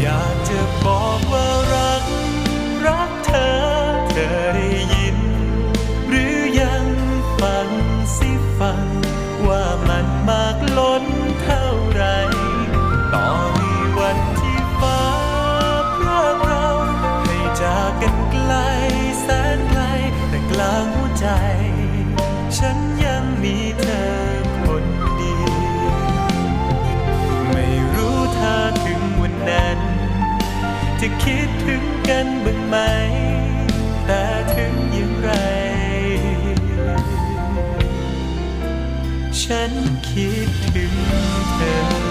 อยากจะบอกว่ารัก รักเธอ เธอได้ยิน หรือยังฟังสิฟัง ว่ามันมากล้นเท่าไร ต่อมีวันที่ฟ้าพรากเราให้จากกันไกลแสนไกลแต่กลางหัวใจ ฉันยังมีเธอ จะคิดถึงกันบ้างไหม แต่ถึงอย่างไร ฉันคิดถึงเธอ